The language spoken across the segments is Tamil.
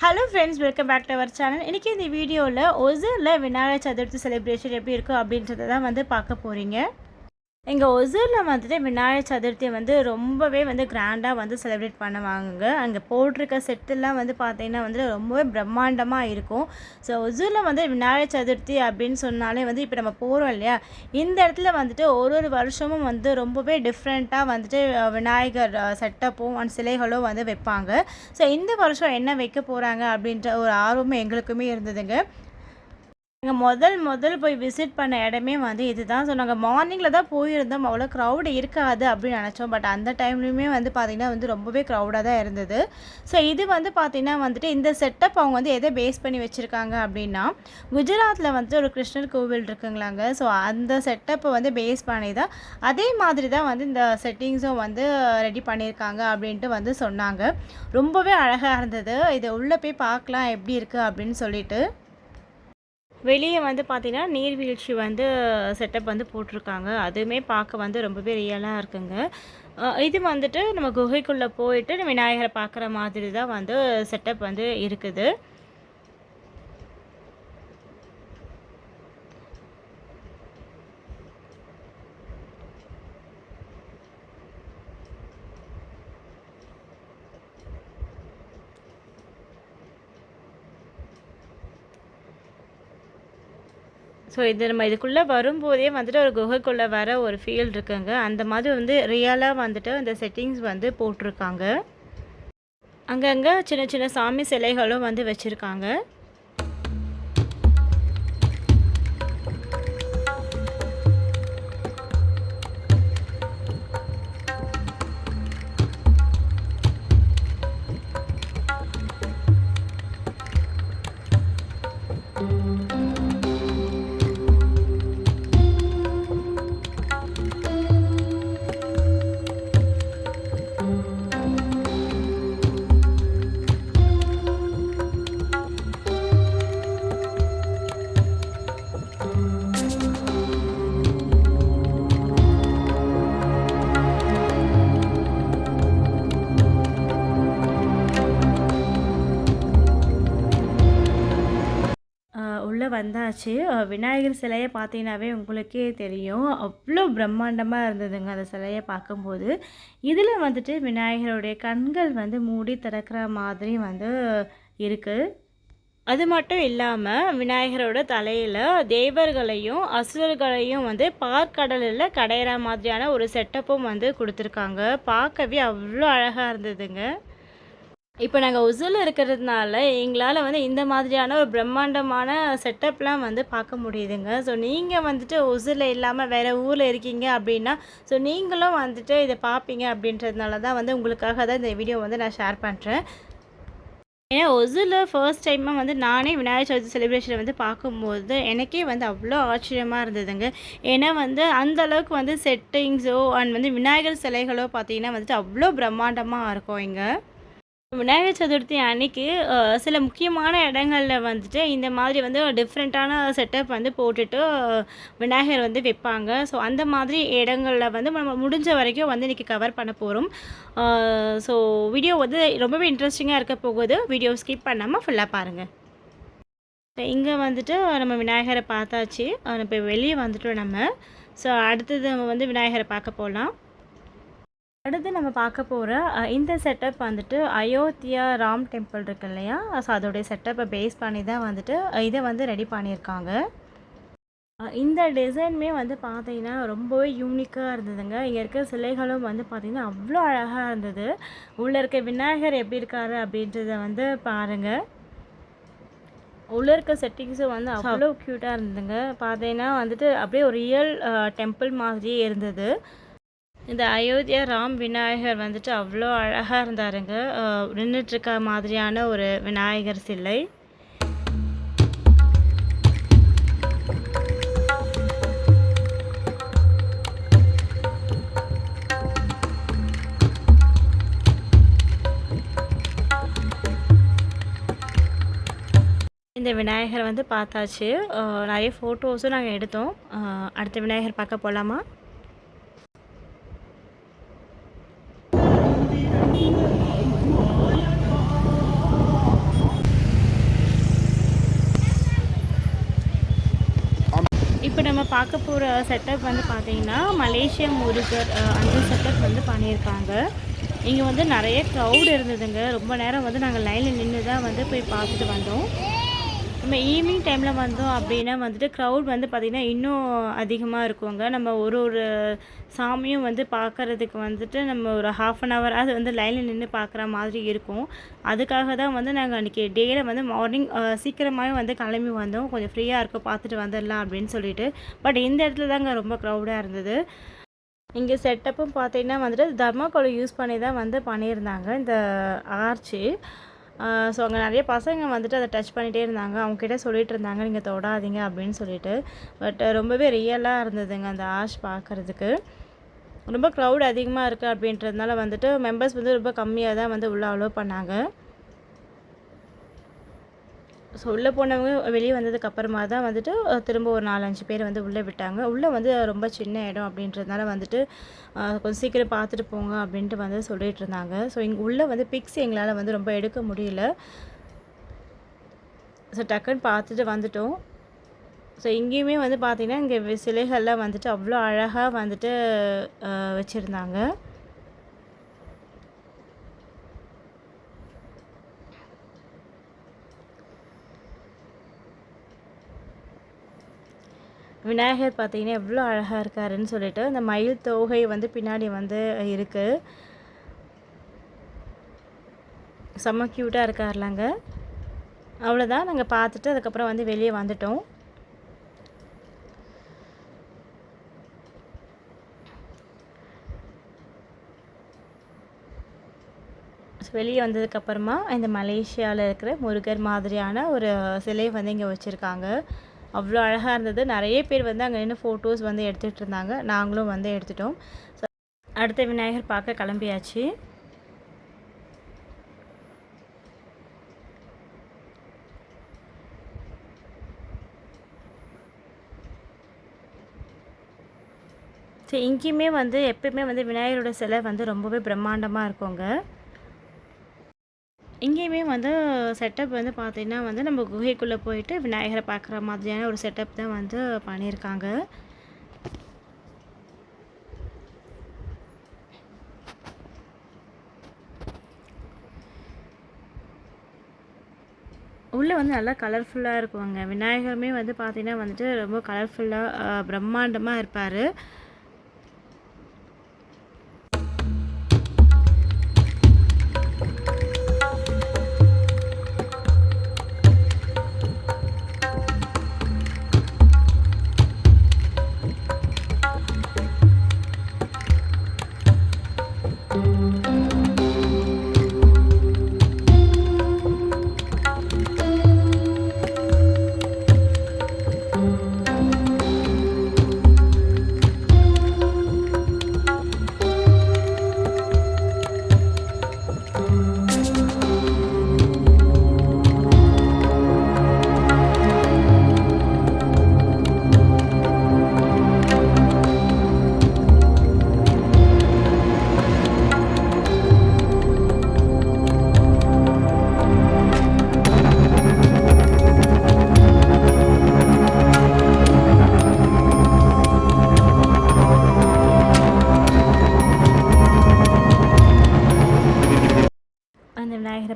Hello friends welcome back to our channel இன்றைக்கி இந்த வீடியோவில் ஒசூரில் விநாயகர் சதுர்த்தி செலிப்ரேஷன் எப்படி இருக்கும் அப்படின்றத தான் வந்து பார்க்க போகிறீங்க எங்கள் ஒசூரில் வந்துட்டு விநாயகர் சதுர்த்தி வந்து ரொம்பவே வந்து கிராண்டாக வந்து செலிப்ரேட் பண்ணுவாங்க. அங்கே போட்டிருக்க செட்டுலாம் வந்து பார்த்தீங்கன்னா வந்து ரொம்பவே பிரம்மாண்டமாக இருக்கும். ஸோ ஒசூரில் வந்து விநாயகர் சதுர்த்தி அப்படின்னு சொன்னாலே வந்து இப்போ நம்ம போகிறோம் இல்லையா? இந்த இடத்துல வந்துட்டு ஒரு ஒரு வருஷமும் வந்து ரொம்பவே டிஃப்ரெண்ட்டாக வந்துட்டு விநாயகர் செட்டப்பும் அண்ட் சிலைகளும் வந்து வைப்பாங்க. ஸோ இந்த வருஷம் என்ன வைக்க போகிறாங்க அப்படின்ற ஒரு ஆர்வம் எங்களுக்குமே இருந்ததுங்க. நாங்கள் முதல் முதல் போய் விசிட் பண்ண இடமே வந்து இதுதான். ஸோ நாங்கள் மார்னிங்கில் தான் போயிருந்தோம். அவ்வளோ க்ரௌடு இருக்காது அப்படின்னு நினச்சோம். பட் அந்த டைம்லையுமே வந்து பார்த்திங்கன்னா வந்து ரொம்பவே க்ரௌடாக தான் இருந்தது. ஸோ இது வந்து பார்த்திங்கன்னா வந்துட்டு இந்த செட்டப் அவங்க வந்து எதை பேஸ் பண்ணி வச்சுருக்காங்க அப்படின்னா குஜராத்தில் வந்துட்டு ஒரு கிருஷ்ணர் கோவில் இருக்குங்களாங்க. ஸோ அந்த செட்டப்பை வந்து பேஸ் பண்ணி தான் அதே மாதிரி தான் வந்து இந்த செட்டிங்ஸும் வந்து ரெடி பண்ணியிருக்காங்க அப்படின்ட்டு வந்து சொன்னாங்க. ரொம்பவே அழகாக இருந்தது. இதை உள்ளே போய் பார்க்கலாம் எப்படி இருக்குது அப்படின்னு சொல்லிட்டு. வெளியே வந்து பார்த்திங்கன்னா நீர்வீழ்ச்சி வந்து செட்டப் வந்து போட்டிருக்காங்க. அதுவுமே பார்க்க வந்து ரொம்பவே ரியலாக இருக்குங்க. இது வந்துட்டு நம்ம குகைக்குள்ளே போயிட்டு விநாயகரை பார்க்குற மாதிரி தான் வந்து செட்டப் வந்து இருக்குது. ஸோ இது நம்ம இதுக்குள்ளே வரும்போதே வந்துட்டு ஒரு குகைக்குள்ளே வர ஒரு ஃபீல் இருக்குங்க. அந்த மாதிரி வந்து ரியலாக வந்துட்டு அந்த செட்டிங்ஸ் வந்து போட்டிருக்காங்க. அங்கங்கே சின்ன சின்ன சாமி சிலைகளும் வந்து வச்சுருக்காங்க. வந்தாச்சு. விநாயகர் சிலையை பார்த்தீங்கன்னாவே உங்களுக்கே தெரியும். அவ்வளோ பிரம்மாண்டமாக இருந்ததுங்க அந்த சிலையை பார்க்கும்போது. இதில் வந்துட்டு விநாயகருடைய கண்கள் வந்து மூடி திறக்கிற மாதிரி வந்து இருக்குது அது மட்டும் இல்லாமல் விநாயகரோட தலையில் தேவர்களையும் அசுரர்களையும் வந்து பார்க்கடலில் கடையிற மாதிரியான ஒரு செட்டப்பும் வந்து கொடுத்துருக்காங்க. பார்க்கவே அவ்வளோ அழகாக இருந்ததுங்க. இப்போ நாங்கள் ஒசூரில் இருக்கிறதுனால எங்களால் வந்து இந்த மாதிரியான ஒரு பிரம்மாண்டமான செட்டப்லாம் வந்து பார்க்க முடியுதுங்க. ஸோ நீங்கள் வந்துட்டு ஒசூரில் இல்லாமல் வேறு ஊரில் இருக்கீங்க அப்படின்னா ஸோ நீங்களும் வந்துட்டு இதை பார்ப்பீங்க அப்படின்றதுனால தான் வந்து உங்களுக்காக தான் இந்த வீடியோ வந்து நான் ஷேர் பண்ணுறேன் ஏன்னா ஒசூரில் ஃபர்ஸ்ட் டைமாக வந்து நானே விநாயகர் சதுர்த்தி செலிப்ரேஷனை வந்து பார்க்கும்போது எனக்கே வந்து அவ்வளோ ஆச்சரியமாக இருந்ததுங்க. ஏன்னா வந்து அந்த அளவுக்கு வந்து செட்டிங்ஸோ அண்ட் வந்து விநாயகர் சிலைகளோ பார்த்தீங்கன்னா வந்துட்டு அவ்வளோ பிரம்மாண்டமாக இருக்கும் இங்கே. விநாயகர் சதுர்த்தி அன்னைக்கு சில முக்கியமான இடங்களில் வந்துட்டு இந்த மாதிரி வந்து டிஃப்ரெண்ட்டான செட்டப் வந்து போட்டுட்டு விநாயகர் வந்து வைப்பாங்க. ஸோ அந்த மாதிரி இடங்களில் வந்து நம்ம முடிஞ்ச வரைக்கும் வந்து இன்றைக்கி கவர் பண்ண போகிறோம் ஸோ வீடியோ வந்து ரொம்பவே இன்ட்ரெஸ்டிங்காக இருக்க போகுது. வீடியோ ஸ்கிப் பண்ணாமல் ஃபுல்லாக பாருங்கள் இங்கே வந்துட்டு நம்ம விநாயகரை பார்த்தாச்சு. இப்போ வெளியே வந்துட்டோம் நம்ம. ஸோ அடுத்தது நம்ம வந்து விநாயகரை பார்க்க போகலாம் அடுத்து நம்ம பார்க்க போகிற இந்த செட்டப் வந்துட்டு அயோத்தியா ராம் டெம்பிள் இருக்கு இல்லையா? ஸோ அதோடைய செட்டப்பை பேஸ் பண்ணி தான் வந்துட்டு இதை வந்து ரெடி பண்ணியிருக்காங்க. இந்த டிசைனுமே வந்து பார்த்தீங்கன்னா ரொம்பவே யூனிக்காக இருந்ததுங்க. இங்கே இருக்க சிலைகளும் வந்து பார்த்திங்கன்னா அவ்வளோ அழகாக இருந்தது. உள்ளே இருக்க விநாயகர் எப்படி இருக்காரு அப்படின்றத வந்து பாருங்கள் உள்ளே இருக்க செட்டிங்ஸும் வந்து அவ்வளோ க்யூட்டாக இருந்ததுங்க. பார்த்தீங்கன்னா வந்துட்டு அப்படியே ஒரு ரியல் டெம்பிள் மாதிரியே இருந்தது. இந்த அயோத்தியா ராம் விநாயகர் வந்துட்டு அவ்வளோ அழகாக இருந்தாருங்க. நின்றுட்டுருக்க மாதிரியான ஒரு விநாயகர் சிலை. இந்த விநாயகரை வந்து பார்த்தாச்சு. நிறைய ஃபோட்டோஸும் நாங்கள் எடுத்தோம். அடுத்த விநாயகர் பார்க்க போகலாமா இப்போ நம்ம பார்க்க போகிற செட்டப் வந்து பார்த்திங்கன்னா மலேசிய முருகர் அந்த செட்டப் வந்து பண்ணியிருக்காங்க. இங்கே வந்து நிறைய க்ரௌட் இருந்ததுங்க. ரொம்ப நேரம் வந்து நாங்கள் லைனில் நின்று தான் வந்து போய் பார்த்துட்டு வந்தோம். நம்ம ஈவினிங் டைமில் வந்தோம் அப்படின்னா வந்துட்டு க்ரௌட் வந்து பார்த்திங்கன்னா இன்னும் அதிகமாக இருக்குங்க. நம்ம ஒரு ஒரு சாமியும் வந்து பார்க்கறதுக்கு வந்துட்டு நம்ம ஒரு ஹாஃப் அன் ஹவர் அது வந்து லைனில் நின்று பார்க்குற மாதிரி இருக்கும். அதுக்காக தான் வந்து நாங்கள் அன்றைக்கி டேயில் வந்து மார்னிங் சீக்கிரமாகவே வந்து கிளம்பி வந்தோம். கொஞ்சம் ஃப்ரீயாக இருக்கும் பார்த்துட்டு வந்துடலாம் அப்படின்னு சொல்லிட்டு. பட் இந்த இடத்துல தாங்க ரொம்ப க்ரௌடாக இருந்தது. இங்கே செட்டப்பும் பார்த்தீங்கன்னா வந்துட்டு தர்மாக்கோலை யூஸ் பண்ணி தான் வந்து பண்ணியிருந்தாங்க. இந்த ஆர்ச்சு ஸோ அங்கே நிறைய பசங்க வந்துட்டு அதை டச் பண்ணிகிட்டே இருந்தாங்க. அவங்கக்கிட்ட சொல்லிட்டு இருந்தாங்க நீங்கள் தொடாதீங்க அப்படின்னு சொல்லிட்டு. பட் ரொம்பவே ரியலாக இருந்ததுங்க அந்த ஆஷ் பார்க்குறதுக்கு. ரொம்ப க்ரௌட் அதிகமாக இருக்குது அப்படின்றதுனால வந்துட்டு மெம்பர்ஸ் வந்து ரொம்ப கம்மியாக தான் வந்து உள்ளே அலோவ் பண்ணாங்க. ஸோ உள்ளே போனவங்க வெளியே வந்ததுக்கு அப்புறமா தான் வந்துட்டு திரும்ப ஒரு நாலஞ்சு பேர் வந்து உள்ளே விட்டாங்க. உள்ளே வந்து ரொம்ப சின்ன இடம் அப்படின்றதுனால வந்துட்டு கொஞ்சம் சீக்கிரம் பார்த்துட்டு போங்க அப்படின்ட்டு வந்து சொல்லிட்டு இருந்தாங்க. ஸோ இங்கே உள்ளே வந்து பிக்ஸ் எங்களால் வந்து ரொம்ப எடுக்க முடியல. ஸோ டக்குன்னு பார்த்துட்டு வந்துட்டோம். ஸோ இங்கேயுமே வந்து பார்த்திங்கன்னா இங்கே சிலைகள்லாம் வந்துட்டு அவ்வளோ அழகாக வந்துட்டு வச்சுருந்தாங்க. விநாயகர் பார்த்தீங்கன்னா எவ்வளோ அழகாக இருக்காருன்னு சொல்லிட்டு அந்த மயில் தோகை வந்து பின்னாடி வந்து இருக்குது செம்ம க்யூட்டாக இருக்கார்லாங்க. அவ்வளோதான் நாங்கள் பார்த்துட்டு அதுக்கப்புறம் வந்து வெளியே வந்துட்டோம். வெளியே வந்ததுக்கப்புறமா இந்த மலேசியாவில் இருக்கிற முருகர் மாதிரியான ஒரு சிலை வந்து இங்கே வச்சுருக்காங்க. அவ்வளோ அழகாக இருந்தது. நிறைய பேர் வந்து அங்கே நின்று ஃபோட்டோஸ் வந்து எடுத்துகிட்டு இருந்தாங்க. நாங்களும் வந்து எடுத்துட்டோம். So, அடுத்த விநாயகர் பார்க்க கிளம்பியாச்சு. ஸோ இங்கேயுமே வந்து எப்பயுமே வந்து விநாயகரோட சிலை வந்து ரொம்பவே பிரம்மாண்டமாக இருக்குங்க இங்கேயுமே வந்து செட்டப் வந்து பார்த்தீங்கன்னா வந்து நம்ம குகைக்குள்ளே போயிட்டு விநாயகரை பார்க்குற மாதிரியான ஒரு செட்டப் தான் வந்து பண்ணியிருக்காங்க. உள்ளே வந்து நல்லா கலர்ஃபுல்லாக இருக்குவாங்க. விநாயகருமே வந்து பார்த்தீங்கன்னா வந்துட்டு ரொம்ப கலர்ஃபுல்லாக பிரம்மாண்டமாக இருப்பார்.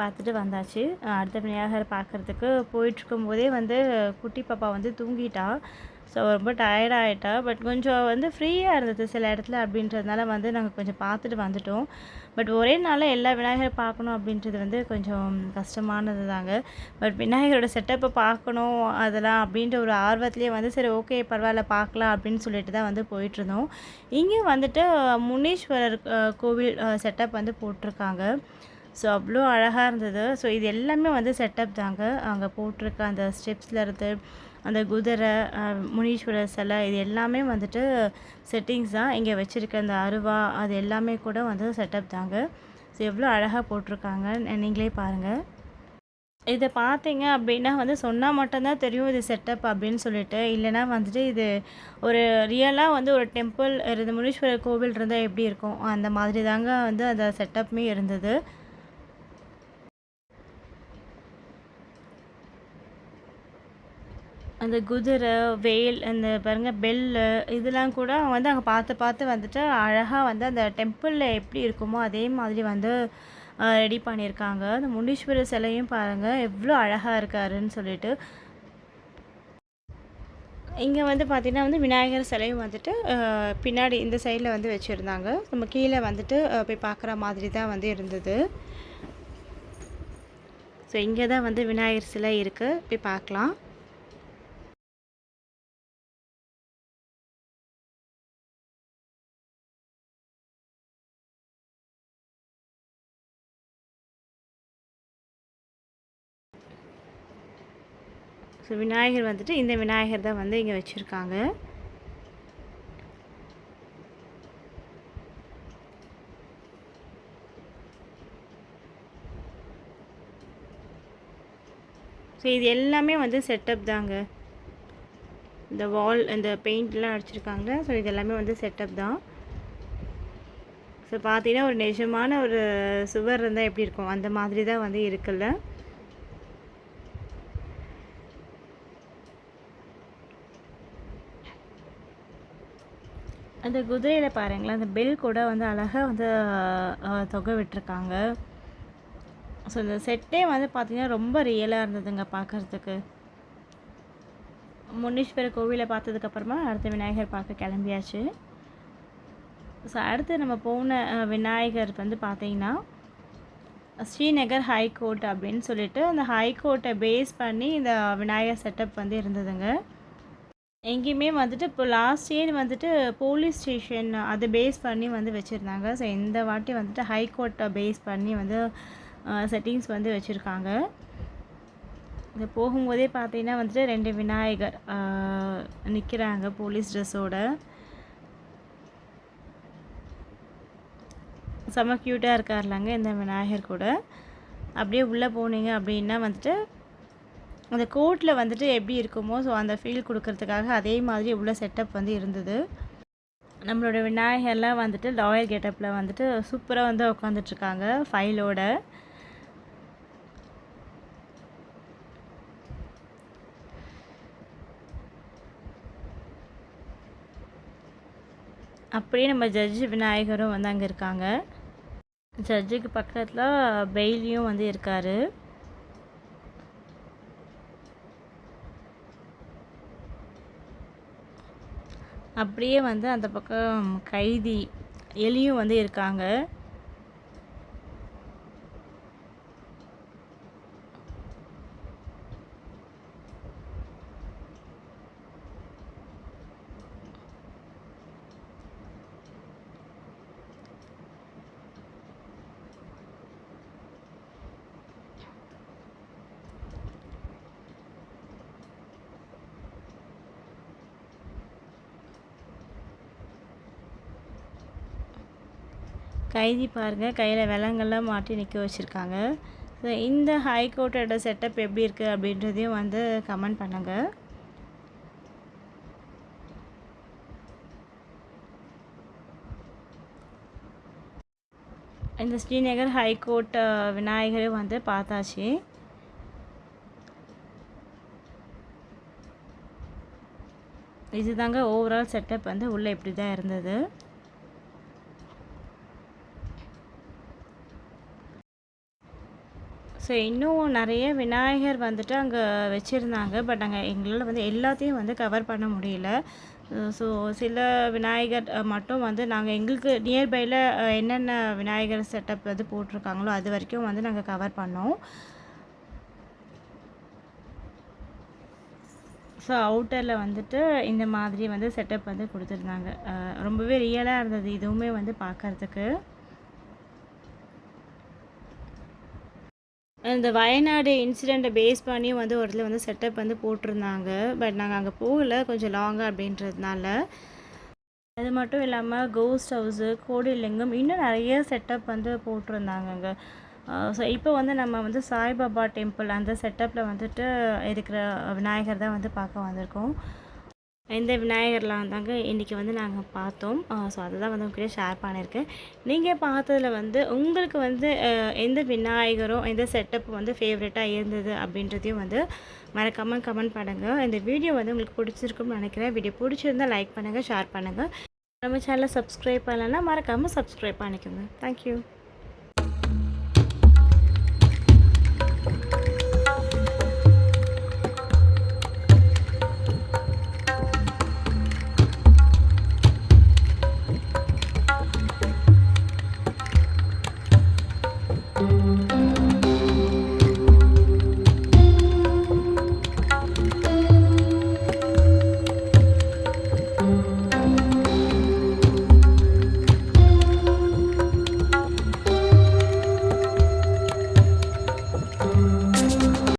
பார்த்துட்டு வந்தாச்சு. அடுத்த விநாயகர் பார்க்குறதுக்கு போயிட்டுருக்கும் போதே வந்து குட்டி பாப்பா வந்து தூங்கிட்டா. ஸோ ரொம்ப டயர்டாகிட்டா பட் கொஞ்சம் வந்து ஃப்ரீயாக இருந்தது சில இடத்துல அப்படின்றதுனால வந்து நாங்கள் கொஞ்சம் பார்த்துட்டு வந்துட்டோம். பட் ஒரே நாளில் எல்லா விநாயகர் பார்க்கணும் அப்படின்றது வந்து கொஞ்சம் கஷ்டமானது தாங்க பட் விநாயகரோட செட்டப்பை பார்க்கணும் அதெல்லாம் அப்படின்ற ஒரு ஆர்வத்துலேயே வந்து சரி ஓகே பரவாயில்ல பார்க்கலாம் அப்படின்னு சொல்லிட்டு தான் வந்து போயிட்டுருந்தோம். இங்கே வந்துட்டு முனீஸ்வரர் கோவில் செட்டப் வந்து போட்டிருக்காங்க. ஸோ அவ்வளோ அழகாக இருந்தது. ஸோ இது எல்லாமே வந்து செட்டப் தாங்க. அங்கே போட்டிருக்க அந்த ஸ்டெப்ஸில் இருந்து அந்த குதிரை முனீஸ்வரர் சிலை இது எல்லாமே வந்துட்டு செட்டிங்ஸ் தான். இங்கே வச்சுருக்க அந்த அருவா அது எல்லாமே கூட வந்து செட்டப் தாங்க. ஸோ எவ்வளோ அழகாக போட்டிருக்காங்க. நீங்களே பாருங்கள் இதை பார்த்தீங்க அப்படின்னா வந்து சொன்னால் மட்டும்தான் தெரியும் இது செட்டப் அப்படின்னு சொல்லிட்டு. இல்லைன்னா வந்துட்டு இது ஒரு ரியலாக வந்து ஒரு டெம்பிள் இருந்து முனீஸ்வரர் கோவில் இருந்தால் எப்படி இருக்கும்? அந்த மாதிரி தாங்க வந்து அந்த செட்டப்புமே இருந்தது. அந்த குதிரை வேல் அந்த பாருங்க பெல்லு இதெல்லாம் கூட அவன் வந்து அங்கே பார்த்து பார்த்து வந்துட்டு அழகாக வந்து அந்த டெம்பிளில் எப்படி இருக்குமோ அதே மாதிரி வந்து ரெடி பண்ணியிருக்காங்க. அந்த முனீஸ்வரர் சிலையும் பாருங்கள் எவ்வளோ அழகாக இருக்காருன்னு சொல்லிட்டு. இங்கே வந்து பார்த்திங்கன்னா வந்து விநாயகர் சிலையும் வந்துட்டு பின்னாடி இந்த சைடில் வந்து வச்சுருந்தாங்க. நம்ம கீழே வந்துட்டு போய் பார்க்குற மாதிரி தான் வந்து இருந்தது. ஸோ இங்கே தான் வந்து விநாயகர் சிலை இருக்குது போய் பார்க்கலாம். ஸோ விநாயகர் வந்துட்டு இந்த விநாயகர் தான் வந்து இங்கே வச்சுருக்காங்க. ஸோ இது எல்லாமே வந்து செட்டப் தாங்க. இந்த வால் இந்த பெயிண்ட்லாம் அடிச்சிருக்காங்க. ஸோ இது எல்லாமே வந்து செட்டப் தான். ஸோ பார்த்தீங்கன்னா ஒரு நிஜமான ஒரு சுவர் இருந்தால் எப்படி இருக்கும்? அந்த மாதிரி தான் வந்து இருக்குல்ல? அந்த குதிரையில் பாருங்களேன் அந்த பெல் கூட வந்து அழகாக வந்து தொகை விட்டுருக்காங்க. ஸோ இந்த செட்டே வந்து பார்த்திங்கன்னா ரொம்ப ரியலாக இருந்ததுங்க பார்க்குறதுக்கு முன்னீஸ்வரர் கோவிலை பார்த்ததுக்கப்புறமா அடுத்த விநாயகர் பார்க்க கிளம்பியாச்சு. ஸோ அடுத்து நம்ம போன விநாயகர் வந்து பார்த்தீங்கன்னா ஸ்ரீநகர் ஹைகோர்ட் அப்படின்னு சொல்லிட்டு அந்த ஹைகோர்ட்டை பேஸ் பண்ணி இந்த விநாயகர் செட்டப் வந்து இருந்ததுங்க. எங்கேயுமே வந்துட்டு இப்போ லாஸ்ட் இயர் வந்துட்டு போலீஸ் ஸ்டேஷன் அதை பேஸ் பண்ணி வந்து வச்சுருந்தாங்க. ஸோ இந்த வாட்டி வந்துட்டு ஹைகோர்ட்டை பேஸ் பண்ணி வந்து செட்டிங்ஸ் வந்து வச்சுருக்காங்க. இது போகும்போதே பார்த்தீங்கன்னா வந்துட்டு ரெண்டு விநாயகர் நிற்கிறாங்க போலீஸ் ட்ரெஸ்ஸோட செம்ம க்யூட்டாக இருக்கார்லாங்க இந்த விநாயகர் கூட. அப்படியே உள்ளே போனீங்க அப்படின்னா வந்துட்டு அந்த கோர்ட்டில் வந்துட்டு எப்படி இருக்குமோ ஸோ அந்த ஃபீல் கொடுக்கறதுக்காக அதே மாதிரி உள்ள செட்டப் வந்து இருந்தது. நம்மளோட விநாயகர்லாம் வந்துட்டு லாயர் கெட்டப்பில் வந்துட்டு சூப்பராக வந்து உட்காந்துட்ருக்காங்க ஃபைலோட அப்படியே நம்ம ஜட்ஜு விநாயகரும் வந்து அங்கே இருக்காங்க. ஜட்ஜுக்கு பக்கத்தில் பெயிலியும் வந்து இருக்கார். அப்படியே வந்து அந்த பக்கம் கைதி எலியும் வந்து இருக்காங்க. கைதி பாருங்கள் கையில் விலங்கெல்லாம் மாட்டி நிற்க வச்சுருக்காங்க. ஸோ இந்த ஹைகோர்ட்டோட செட்டப் எப்படி இருக்குது அப்படின்றதையும் வந்து கமெண்ட் பண்ணுங்கள் இந்த ஸ்ரீநகர் ஹைகோர்ட் விநாயகரை வந்து பார்த்தாச்சு. இதுதாங்க ஓவரால் செட்டப் வந்து உள்ளே இப்படி தான் இருந்தது. ஸோ இன்னும் நிறைய விநாயகர் வந்துட்டு அங்கே வச்சுருந்தாங்க. பட் அங்கே எங்களால் வந்து எல்லாத்தையும் வந்து கவர் பண்ண முடியல. ஸோ சில விநாயகர் மட்டும் வந்து நாங்கள் எங்களுக்கு நியர்பையில் என்னென்ன விநாயகர் செட்டப் வந்து போட்டிருக்காங்களோ அது வரைக்கும் வந்து நாங்கள் கவர் பண்ணோம். ஸோ அவுட்டரில் வந்துட்டு இந்த மாதிரி வந்து செட்டப் வந்து கொடுத்துருந்தாங்க. ரொம்பவே ரியலாக இருந்தது. இதுவுமே வந்து பார்க்கறதுக்கு. இந்த வயநாடு இன்சிடெண்ட்டை பேஸ் பண்ணி வந்து ஒரு இடத்துல வந்து செட்டப் வந்து போட்டிருந்தாங்க. பட் நாங்கள் அங்கே போகல. கொஞ்சம் லாங்காக அப்படின்றதுனால. அது மட்டும் இல்லாமல் கோஸ்ட் ஹவுஸு கோடிலிங்கம் இன்னும் நிறைய செட்டப் வந்து போட்டிருந்தாங்க அங்கே ஸோ இப்போ வந்து நம்ம வந்து சாய்பாபா டெம்பிள் அந்த செட்டப்பில் வந்துட்டு இருக்கிற விநாயகர் தான் வந்து பார்க்க வந்திருக்கோம். இந்த விநாயகர்லாம் தாங்க இன்றைக்கி வந்து நாங்கள் பார்த்தோம். ஸோ அதை தான் வந்து உங்ககிட்ட ஷேர் பண்ணியிருக்கேன். நீங்கள் பார்த்ததில் வந்து உங்களுக்கு வந்து எந்த விநாயகரும் எந்த செட்டப் வந்து ஃபேவரட்டாக இருந்தது அப்படின்றதையும் வந்து மறக்காமல் கமெண்ட் பண்ணுங்கள் இந்த வீடியோ வந்து உங்களுக்கு பிடிச்சிருக்கும்னு நினைக்கிறேன். வீடியோ பிடிச்சிருந்தா லைக் பண்ணுங்கள் ஷேர் பண்ணுங்கள் நம்ம சேனலை சப்ஸ்கிரைப் பண்ணலைன்னா மறக்காமல் சப்ஸ்கிரைப் பண்ணிக்கோங்க. தேங்க்யூ